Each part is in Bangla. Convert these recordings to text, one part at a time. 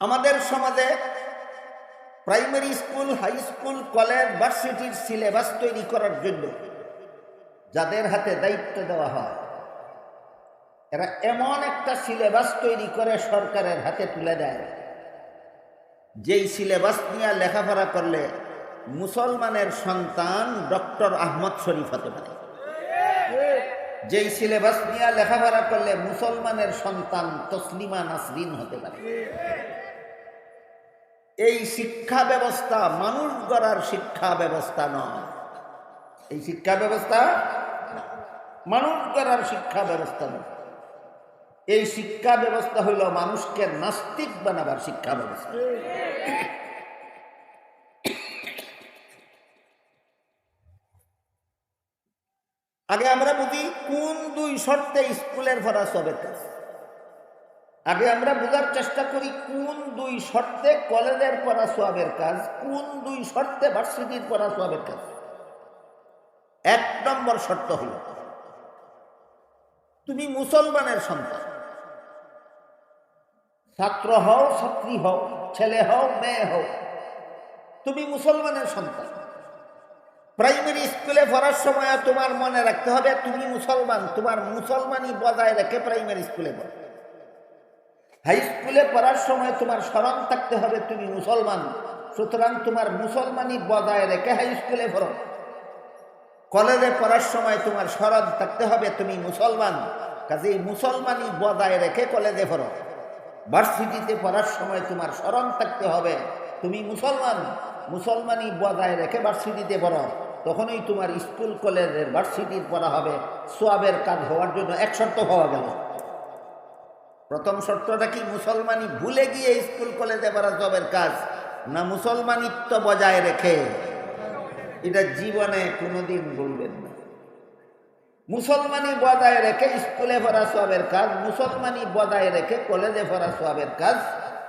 আমাদের সমাজে primary school, high school, college, ভার্সিটির সিলেবাস তৈরি করার জন্য যাদের হাতে দায়িত্ব দেওয়া হয়, এরা এমন একটা সিলেবাস তৈরি করে সরকারের হাতে তুলে দেয়, যেই সিলেবাস নিয়ে লেখাপড়া করলে মুসলমানের সন্তান ডক্টর আহমদ শরীফ হতে পারে। যেই সিলেবাস নিয়ে লেখাপড়া করলে মুসলমানের সন্তান তসলিমা নাসরিন হতে পারে। এই শিক্ষা ব্যবস্থা মানুষ গড়ার শিক্ষা ব্যবস্থা নয়। এই শিক্ষা ব্যবস্থা মানুষ গড়ার শিক্ষা ব্যবস্থা নয়। এই শিক্ষা ব্যবস্থা হইল মানুষকে নাস্তিক বানাবার শিক্ষা ব্যবস্থা। আগে আমরা বুঝি কোন দুই শর্তে স্কুলের ভরা সবের কাজ আগে আমরা বোঝার চেষ্টা করি কোন দুই শর্তে কলেজের পড়া সোয়াবের কাজ, কোন দুই শর্তে ভার্সিটির পড়া সোয়াবের কাজ। এক নম্বর শর্ত হল, তুমি মুসলমানের সন্তান। ছাত্র হও, ছাত্রী হও, ছেলে হও, মেয়ে হও, তুমি মুসলমানের সন্তান। প্রাইমারি স্কুলে পড়ার সময় তোমার মনে রাখতে হবে, তুমি মুসলমান, তোমার মুসলমানই বজায় রেখে প্রাইমারি স্কুলে পড়ো। হাই স্কুলে পড়ার সময় তোমার স্মরণ থাকতে হবে, তুমি মুসলমান। সুতরাং তোমার মুসলমানই বজায় রেখে হাই স্কুলে পড়ো। কলেজে পড়ার সময় তোমার স্মরণ থাকতে হবে, তুমি মুসলমান। কাজেই মুসলমানই বজায় রেখে কলেজে পড়ো। ভার্সিটিতে পড়ার সময় তোমার স্মরণ থাকতে হবে, তুমি মুসলমান। মুসলমানই বজায় রেখে ভার্সিটিতে পড়ো। তখনই তোমার স্কুল কলেজের ভার্সিটির পড়া হবে। সোয়াবের কাজ হওয়ার জন্য এক হওয়া গেল। প্রথম শর্তটা কি মুসলমানি ভুলে গিয়ে স্কুল, কলেজে পড়া জবের কাজ? না মুসলমানিত্ব বজায় রেখে? এটা জীবনে কোনোদিন বলবেন না। মুসলমানি বজায় রেখে স্কুলে পড়া সবের কাজ, মুসলমানি বজায় রেখে কলেজে পড়া সবের কাজ,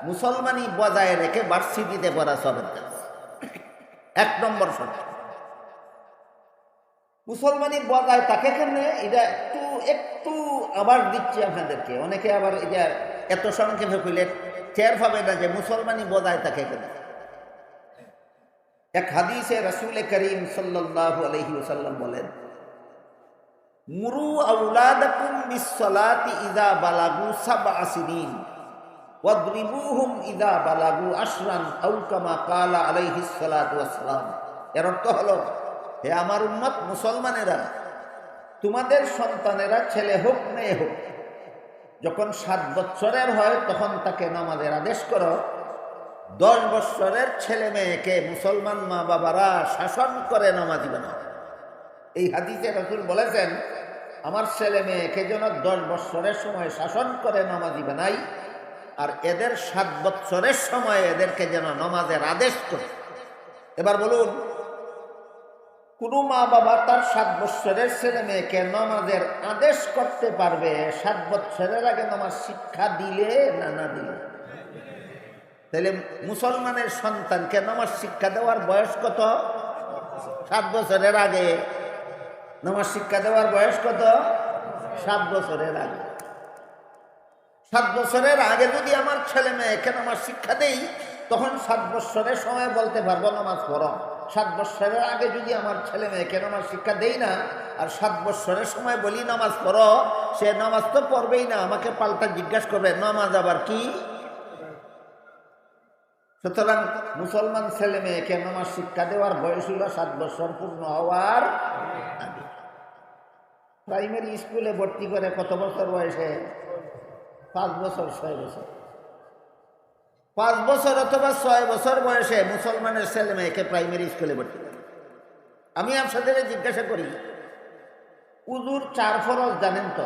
মুসলমানি বজায় রেখে ভার্সিটিতে পড়া সবের কাজ। এক নম্বর শর্ত। মুসলমানি বজায় তাকে কেমনে? এটা একটু একটু আবার দিচ্ছি আপনাদেরকে। অনেকে আবার এটা এত সংক্ষেপে কইলে টের পাবে না যে মুসলমানি বজায় তাকে কেন এক হাদিসে রসুল করিম সাল্লাল্লাহু আলাইহি ওসাল্লাম বলেন, মুরু আউলাদাকুম বিসসালাতি ইযা বালাগু সাবআ সিনিন, ওয়াদরিবুহুম ইযা বালাগু আশরান আও কামা ক্বালা আলাইহিস সালাতু এর অর্থ হলো হে আমার উম্মত, মুসলমানেরা, তোমাদের সন্তানেরা, ছেলে হোক, মেয়ে হোক, যখন সাত বৎসরের হয়, তখন তাকে নামাজের আদেশ করো। দশ বৎসরের ছেলে মেয়েকে মুসলমান মা বাবারা শাসন করে নামাজি বানাও। এই হাদিসে রসুল বলেছেন, আমার ছেলে মেয়েকে যেন দশ বৎসরের সময় শাসন করে নামাজি বানাই, আর এদের সাত বৎসরের সময় এদেরকে যেন নমাজের আদেশ করে। এবার বলুন কোনো মা বাবা তার সাত বৎসরের ছেলে মেয়েকে নমাজের আদেশ করতে পারবে? সাত বৎসরের আগে নমাজ শিক্ষা দিলে না না দিলে? তাহলে মুসলমানের সন্তানকে নমাজ শিক্ষা দেওয়ার বয়স কত? সাত বছরের আগে। নমাজ শিক্ষা দেওয়ার বয়স কত? সাত বছরের আগে। সাত বছরের আগে যদি আমার ছেলে মেয়েকে নামাজ শিক্ষা দেই, তখন সাত বৎসরের সময় বলতে পারব নামাজ পড়ো। সাত বৎসরের আগে যদি আমার ছেলে মেয়েকে নামাজ শিক্ষা দেই না, আর সাত বৎসরের সময় বলি নামাজ পড়ো, সে নামাজ তো পড়বেই না, আমাকে পাল্টা জিজ্ঞাসা করবে, নামাজ আবার কি? সুতরাং মুসলমান ছেলে মেয়েকে নামাজ শিক্ষা দেওয়ার বয়স হল সাত বছর পূর্ণ হওয়ার আগে। প্রাইমারি স্কুলে ভর্তি করে কত বছর বয়সে? পাঁচ বছর, ছয় বছর। পাঁচ বছর অথবা ছয় বছর বয়সে মুসলমানের ছেলে মেয়েকে প্রাইমারি স্কুলে ভর্তি করে। আমি আপনাদের জিজ্ঞাসা করি, উজুর চার ফরজ জানেন তো?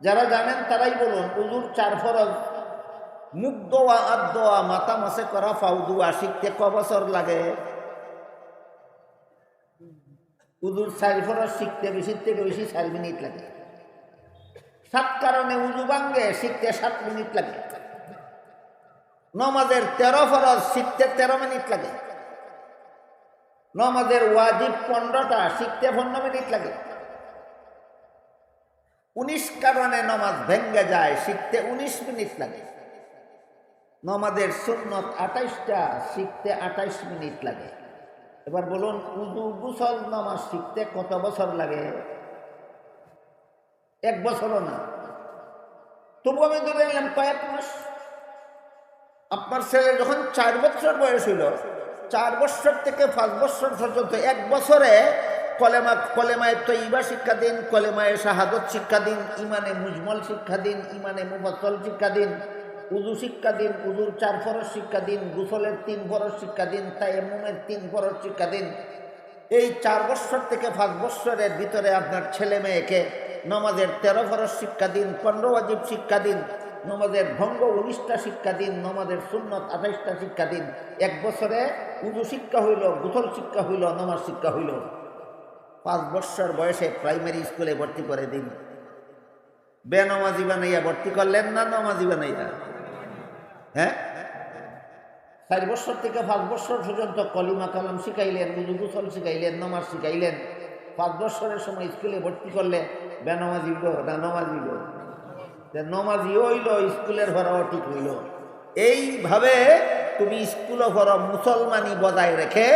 যারা জানেন তারাই বলুন, উজুর চার ফরজ, মুখ দোয়া আদ দোয়া, মাথা মাসে করা ফাউ দোয়া শিখতে ক বছর লাগে? উজুর চার ফরজ শিখতে বেশি থেকে বেশি চার মিনিট লাগে। সাত কারণে উজু ভাঙ্গে, শিখতে সাত মিনিট লাগে। নমাজের তেরো ফরজ, শিখতে তেরো মিনিট লাগে। নমাজের ওয়াজিব পনেরোটা, শিখতে পনেরো মিনিট লাগে। উনিশ কারণে নমাজ ভেঙ্গে যায়, শিখতে উনিশ মিনিট লাগে। নমাদের সুন্নত আঠাইশটা, শিখতে আঠাইশ মিনিট লাগে। এবার বলুন উদু গুসল নমাজ শিখতে কত বছর লাগে? এক বছরও না। তবু আমি ধরে নিলাম কয়েক মাস। আপনার ছেলে যখন চার বছর বয়স হইল, চার বছর থেকে পাঁচ বছর পর্যন্ত, এক বছরে কলেমা, কলেমায় তৈবা শিক্ষা দিন, কলেমায় শাহাদত শিক্ষা দিন, ইমানে মুজমল শিক্ষা দিন, ইমানে মুফাসল শিক্ষা দিন উজু শিক্ষা দিন উজুর চার ফরজ শিক্ষা দিন, গুসলের তিন ফরজ শিক্ষা দিন তাইমুমের তিন ফরজ শিক্ষা দিন। এই চার বছর থেকে পাঁচ বছরের ভিতরে আপনার ছেলে মেয়েকে নমাজের তেরো ফরজ শিক্ষা দিন, পনেরো অজীব শিক্ষা দিন নমাজের ভঙ্গ উনিশটা শিক্ষা দিন, নমাজের সুন্নত আঠাইশটা শিক্ষা দিন। এক বছরে উজু শিক্ষা হইল, গুথল শিক্ষা হইল, নমাজ শিক্ষা হইল। পাঁচ বছর বয়সে প্রাইমারি স্কুলে ভর্তি করে দিন। বেনমাজি বানাইয়া ভর্তি করলেন না নমাজি বানাইয়া? হ্যাঁ? চার বছর থেকে পাঁচ বছর পর্যন্ত কলিমা কালাম শিখাইলেন, উজু গুসল শিখাইলেন, নমাজ শিখাইলেন। পাঁচ বছরের সময় স্কুলে ভর্তি করলে বেনমাজি হইল না নমাজি হইল? যে নমাজি হইল, স্কুলের ভরাও ঠিক হইল। এইভাবে তুমি স্কুলে পড়ো, মুসলমানি বজায় রেখে,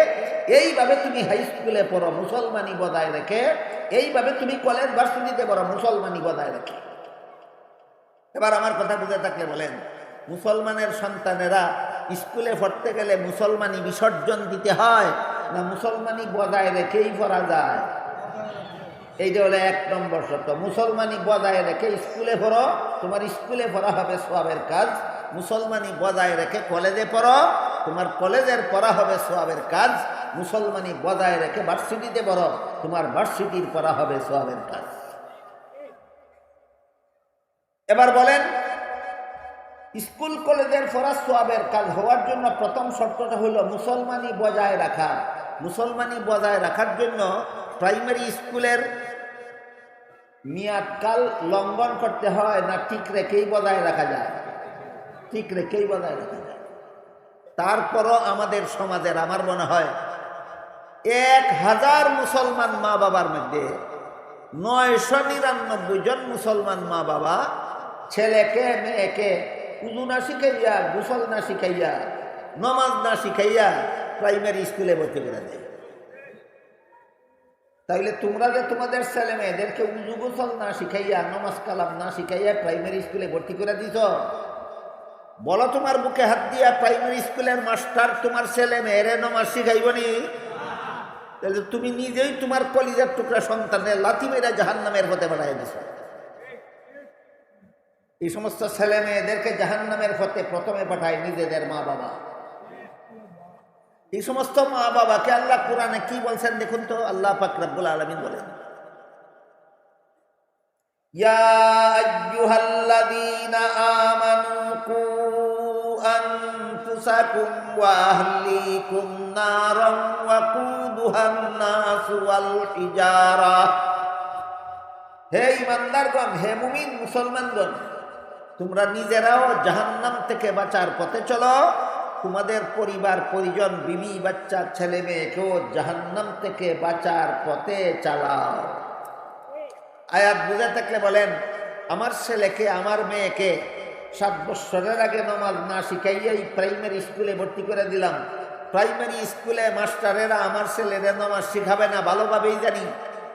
এইভাবে তুমি হাই স্কুলে পড়ো, মুসলমানি বজায় রেখে, এইভাবে তুমি কলেজ, ভার্সিটিতে পড়ো, মুসলমানি বজায় রেখে। এবার আমার কথা বুঝে থাকলে বলেন, মুসলমানের সন্তানেরা স্কুলে পড়তে গেলে মুসলমানি বিসর্জন দিতে হয় না মুসলমানি বজায় রেখেই পড়া যায়? এইটা হলো এক নম্বর শর্ত, মুসলমানি বজায় রেখে স্কুলে পড়ো, তোমার স্কুলে পড়া হবে সোয়াবের কাজ। মুসলমানি বজায় রেখে কলেজে পড়ো, তোমার কলেজের পড়া হবে সোয়াবের কাজ। মুসলমানি বজায় রেখে ভার্সিটিতে পড়ো, তোমার ভার্সিটির পড়া হবে সোয়াবের কাজ। এবার বলেন, স্কুল কলেজের পড়া সোয়াবের কাজ হওয়ার জন্য প্রথম শর্তটা হলো মুসলমানি বজায় রাখা। মুসলমানি বজায় রাখার জন্য প্রাইমারি স্কুলের মেয়াদকাল লঙ্ঘন করতে হয় না ঠিক রেখেই বজায় রাখা যায়? ঠিক রেখেই বজায় রাখা যায়? তারপরও আমাদের সমাজের আমার মনে হয় এক হাজার মুসলমান মা বাবার মধ্যে নয়শো নিরানব্বই জন মুসলমান মা বাবা ছেলেকে, মেয়েকে উজু না শিখাইয়া, গুসল না শিখাইয়া, নমাজ না শিখাইয়া প্রাইমারি স্কুলে ভর্তি করে দেয়। তাইলে তোমরা যে তোমাদের ছেলে মেয়েদেরকে উজু গোসল না শিখাইয়া, নমাজ কালাম না শিখাইয়া প্রাইমারি স্কুলে ভর্তি করে দিছ? বলো তোমার বুকে হাত দিয়া প্রাইমারি স্কুলের মাস্টার তোমার ছেলে মেয়েরে নমাজ শিখাইব নি? তাহলে তুমি নিজেই তোমার কলিজার টুকরা সন্তানের লাথি মেয়েরা জাহান নামের হতে বাড়াই দিছ। এই সমস্ত ছেলে মেয়েদেরকে জাহান নামের পথে প্রথমে পাঠায় নিজেদের মা বাবা এই সমস্ত মা বাবাকে আল্লাহ কোরআনে কি বলছেন দেখুন তো, আল্লাহ পাকরাবুল আলমিন বলেন। হে ইমানদারগণ হে মুমিন মুসলমানগণ, তোমরা নিজেরাও জাহান্নাম থেকে বাঁচার পথে চলো। তোমাদের পরিবার, পরিজন, বিবি, বাচ্চা, ছেলে মেয়েকেও জাহান্নাম থেকে বাঁচার পথে চালাও। আয়াত বুঝে থাকলে বলেন, আমার ছেলেকে, আমার মেয়েকে সাত বৎসরের আগে নমাজ না শিখাইয়াই প্রাইমারি স্কুলে ভর্তি করে দিলাম। প্রাইমারি স্কুলে মাস্টারেরা আমার ছেলেদের নমাজ শিখাবে না, ভালোভাবেই জানি।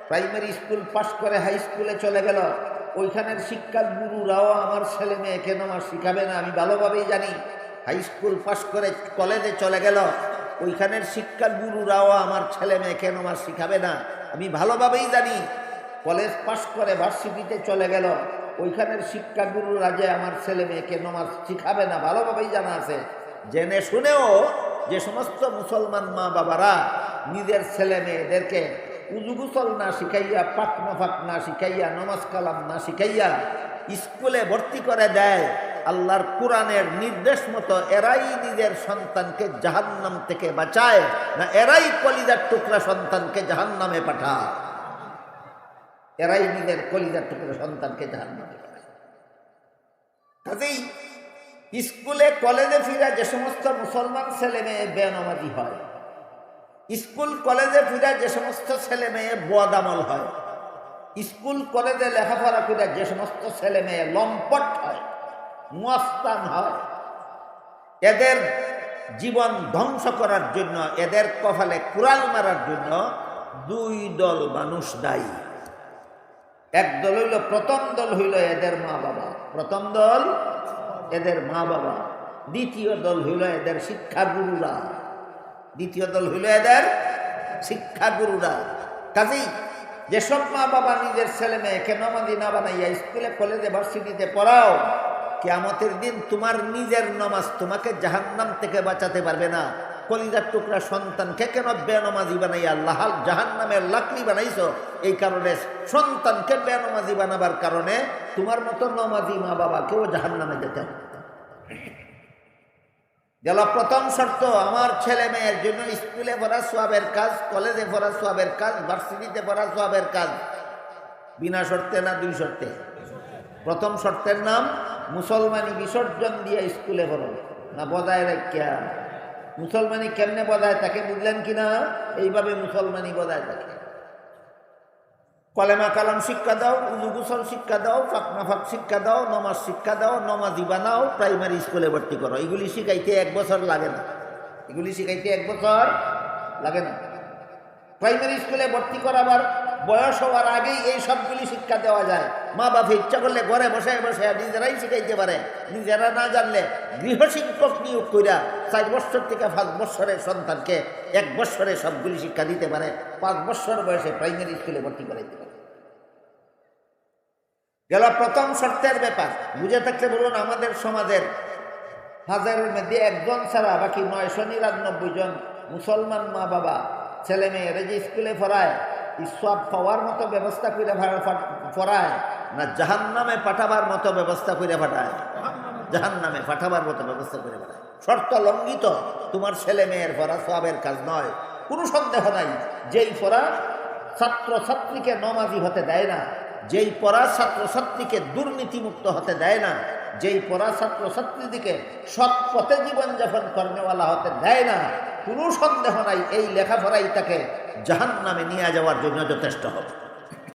প্রাইমারি স্কুল পাশ করে হাই স্কুলে চলে গেল। ওইখানের শিক্ষা গুরুরাও আমার ছেলে মেয়েকে নমাজ শিখাবে না, আমি ভালোভাবেই জানি। হাই স্কুল পাশ করে কলেজে চলে গেল। ওইখানের শিক্ষা গুরুরাও আমার ছেলে মেয়েকে নমাজ শিখাবে না? আমি ভালোভাবেই জানি। কলেজ পাশ করে ভার্সিটিতে চলে গেল। ওইখানের শিক্ষা গুরুরা যে আমার ছেলে মেয়েকে নমাজ শিখাবে না, ভালোভাবেই জানা আছে। জেনে শুনেও যে সমস্ত মুসলমান মা বাবারা নিজের ছেলে মেয়েদেরকে উজু গুসল না শিখাইয়া, পাক নফাক না শিখাইয়া, নমাজ কালাম না শিখাইয়া স্কুলে ভর্তি করে দেয়। আল্লাহর কোরআনের নির্দেশ মতো এরাই নিজের সন্তানকে জাহান্নাম থেকে বাঁচায়, না এরাই কলিজার টুকরা সন্তানকে জাহান্নামে পাঠায়? এরাই নিজের কলিজার টুকরা সন্তানকে জাহান্নামে পাঠায়। কাজেই স্কুলে, কলেজে ফিরা যে সমস্ত মুসলমান ছেলে মেয়ে বেনামাজি হয়, স্কুল, কলেজে ফিরা যে সমস্ত ছেলে মেয়ে বদামল হয়, স্কুল, কলেজে লেখাপড়া করে যে সমস্ত ছেলে মেয়ে লম্পট হয় মুস্তান হয়। এদের জীবন ধ্বংস করার জন্য, এদের কপালে কুড়াল মারার জন্য দুই দল মানুষ দায়ী। এক দল হইল, প্রথম দল হইল এদের মা বাবা। প্রথম দল এদের মা বাবা। দ্বিতীয় দল হইল এদের শিক্ষাগুরুরা। দ্বিতীয় দল হইল এদের শিক্ষাগুরুরা। কাজেই যেসব মা বাবা নিজের ছেলে মেয়েকে নমাদি না বানাইয়া স্কুলে, কলেজে, ভার্সিটিতে পড়াও কেয়ামতের দিন তোমার নিজের নমাজ তোমাকে জাহান্নাম থেকে বাঁচাতে পারবে না। কলিজার টুকরা সন্তানকে কেন বেনমাজি বানাইয়া আল্লাহ জাহান্নামের লাকড়ি বানাইছো? এই কারণে সন্তানকে বেনমাজি বানাবার কারণে তোমার মতো নমাজি মা বাবাকেও জাহান্নামে যেতে গেল প্রথম শর্ত, আমার ছেলে মেয়ের জন্য স্কুলে পড়া সোয়াবের কাজ, কলেজে পড়া সোয়াবের কাজ, ভার্সিটিতে পড়া সোয়াবের কাজ। বিনা শর্তে না দুই শর্তে? প্রথম শর্তের নাম মুসলমানি বিসর্জন দিয়ে স্কুলে পড়ো না বজায় রাখিয়া। মুসলমানি কেমনে বজায় থাকে বুঝলেন কি না এইভাবে মুসলমানি বজায় থাকে। কলেমা কালাম শিক্ষা দাও, উজু গুসল শিক্ষা দাও ফাঁক শিক্ষা দাও, নমাজ শিক্ষা দাও, নমাজি বানাও, প্রাইমারি স্কুলে ভর্তি করো। এগুলি শিখাইতে এক বছর লাগে না। এগুলি শিখাইতে এক বছর লাগে না। প্রাইমারি স্কুলে ভর্তি করাবার বয়স হওয়ার আগেই এই সবগুলি শিক্ষা দেওয়া যায়। মা বাবা ইচ্ছা করলে ঘরে বসে বসে নিজেরাই শিখাইতে পারে। নিজেরা না জানলে গৃহশিক্ষক নিয়োগ কইরা চার বছর থেকে পাঁচ বছরের সন্তানকে এক বছরে সবগুলি শিক্ষা দিতে পারে। পাঁচ বছর বয়সে প্রাইমারি স্কুলে ভর্তি করাইতে পারে। গেল প্রথম শর্তের ব্যাপার। বুঝে থাকলে বলুন, আমাদের সমাজের হাজারের মধ্যে একজন ছাড়া বাকি নয়শো নিরানব্বই জন মুসলমান মা বাবা, ছেলে মেয়েরা যে স্কুলে পড়ায়। সব পাওয়ার মতো ব্যবস্থা করে পড়ায় না জাহান নামে পাঠাবার মতো ব্যবস্থা করে পাঠায়? জাহান নামে পাঠাবার মতো ব্যবস্থা করে পাঠায়। শর্ত লঙ্ঘিত। তোমার ছেলে মেয়ের পড়া সবের কাজ নয়। কোনো সন্দেহ নাই। যেই পড়া ছাত্র ছাত্রীকে নমাজি হতে দেয় না, যেই পড়া ছাত্র ছাত্রীকে দুর্নীতিমুক্ত হতে দেয় না, যেই পড়া ছাত্র ছাত্রীদিকে সৎ পথে জীবনযাপন কর্মেওয়ালা হতে দেয় না, কোনো সন্দেহ নাই। এই লেখাপড়াই তাকে জাহান নামে নিয়ে যাওয়ার জন্য যথেষ্ট হবে।